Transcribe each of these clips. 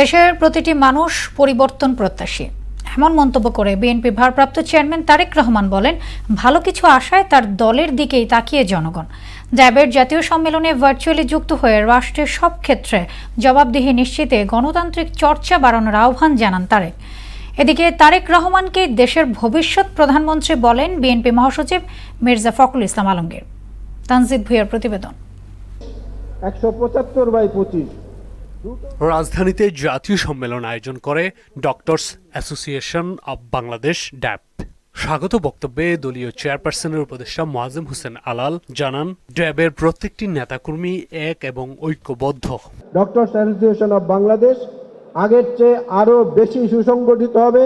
দেশের প্রতিটি মানুষ পরিবর্তন প্রত্যাশী। এমন মন্তব্য করে বিএনপি ভারপ্রাপ্ত চেয়ারম্যান তারেক রহমান বলেন, ভালো কিছু আশায় তার দলের দিকেই তাকিয়ে জনগণ। র্যাবের জাতীয় সম্মেলনে ভার্চুয়ালি যুক্ত হয়ে রাষ্ট্রের সব ক্ষেত্রে জবাবদিহি নিশ্চিতে গণতান্ত্রিক চর্চা বাড়ানোর আহ্বান জানান তারেক। এদিকে তারেক রহমানকে দেশের ভবিষ্যৎ প্রধানমন্ত্রী বলেন বিএনপি মহাসচিব মির্জা ফখরুল ইসলাম আলমগীর। তানজিদ ভুইয়ার প্রতিবেদন। একশো পঁচাত্তর বাই পঁচিশ। রাজধানীতে জাতীয় সম্মেলন আয়োজন করে ডক্টরস অ্যাসোসিয়েশন অব বাংলাদেশ, ড্যাপ। স্বাগত বক্তব্যে দলীয় চেয়ারপারসনের উপদেষ্টা মোয়াজেম হোসেন আলাল জানান, ড্যাবের প্রত্যেকটি নেতাকর্মী এক এবং ঐক্যবদ্ধ। ডক্টরস অ্যাসোসিয়েশন অব বাংলাদেশ আগের চেয়ে আরও বেশি সুসংগঠিত হবে,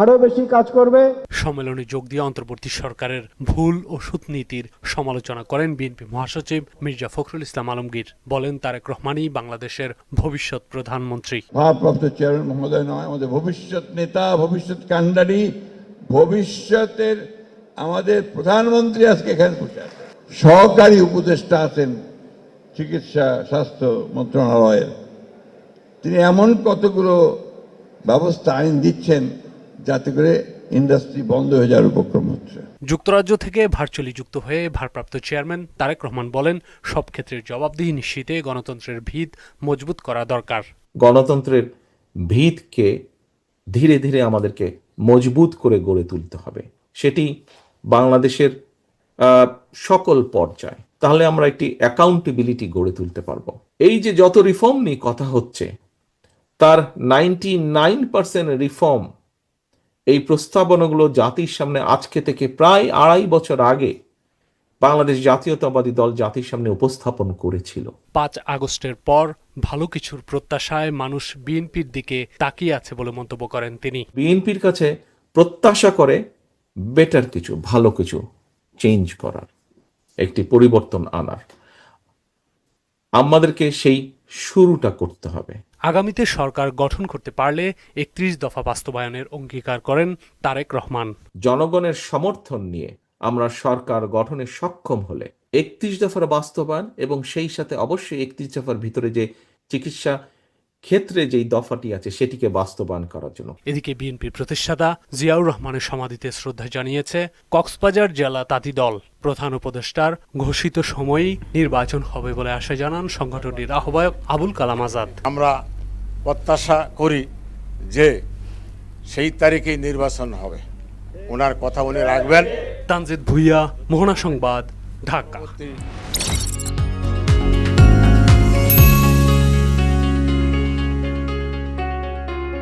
আরও বেশি কাজ করবে। সম্মেলনে যোগ দিয়ে অন্তর্বর্তী সরকারের ভুল ও সুতনীতির সমালোচনা করেন বিএনপি মহাসচিব মির্জা ফখরুল ইসলাম আলমগীর। বলেন, তারেক রহমানই বাংলাদেশের ভবিষ্যৎ প্রধানমন্ত্রী। ভারপ্রাপ্ত চেয়ারম্যান মহোদয় নয়, আমাদের ভবিষ্যৎ নেতা, ভবিষ্যৎ কাণ্ডারি, ভবিষ্যতের আমাদের প্রধানমন্ত্রী আজকে এখানে বসে সহকারী উপদেষ্টা আছেন চিকিৎসা, স্বাস্থ্য মন্ত্রণালয়ের। তিনি এমন কতগুলো ব্যবস্থা আইন দিচ্ছেন যাতে করে ইন্ডাস্ট্রি বন্ধ হয়ে যাওয়ার উপক্রম হচ্ছে। যুক্তরাজ্য থেকে ভার্চুয়ালি যুক্ত হয়ে ভারপ্রাপ্ত চেয়ারম্যান তারেক রহমান বলেন সব ক্ষেত্রের জবাবদিহি নিশ্চিতে গণতন্ত্রের ভিত মজবুত করা দরকার। গণতন্ত্রের ভিতকে ধীরে ধীরে আমাদেরকে মজবুত করে গড়ে তুলতে হবে। সেটি বাংলাদেশের আহ, সকল পর্যায়ে। তাহলে আমরা একটি অ্যাকাউন্টেবিলিটি গড়ে তুলতে পারব। এই যে যত রিফর্ম নিয়ে কথা হচ্ছে তার নাইনটি নাইন পার্সেন্ট রিফর্ম এই প্রস্তাবনাগুলো জাতির সামনে আজকে থেকে প্রায় আড়াই বছর আগে বাংলাদেশ জাতীয়তাবাদী দল জাতির সামনে উপস্থাপন করেছিল। পাঁচ আগস্টের পর ভালো কিছুর প্রত্যাশায় মানুষ বিএনপির দিকে তাকিয়ে আছে বলে মন্তব্য করেন তিনি। বিএনপির কাছে প্রত্যাশা করে বেটার কিছু ভালো কিছু চেঞ্জ করার একটি পরিবর্তন আনার। আমাদেরকে সেই শুরুটা করতে হবে। আগামীতে সরকার গঠন করতে পারলে একত্রিশ দফা বাস্তবায়নের অঙ্গীকার করেন তারেক রহমান। জনগণের সমর্থন নিয়ে আমরা সরকার গঠনে সক্ষম হলে একত্রিশ দফার বাস্তবায়ন এবং সেই সাথে অবশ্যই একত্রিশ দফার ভিতরে যে চিকিৎসা ক্ষেত্রে যেই দফাটি আছে সেটিকে বাস্তবায়ন করার জন্য। এদিকে বিএনপির প্রতিষ্ঠাতা জিয়াউর রহমানের সমাধিতে শ্রদ্ধা জানিয়েছে কক্সবাজার জেলা তাঁতি দল। প্রধান উপদেষ্টার ঘোষিত সময়েই নির্বাচন হবে বলে আশা জানান সংগঠনটির আহ্বায়ক আবুল কালাম আজাদ। আমরা প্রত্যাশা করি যে সেই তারিখেই নির্বাচন হবে। ওনার কথা উনি রাখবেন। তানজিদ ভুইয়া মোহনা সংবাদ ঢাকা।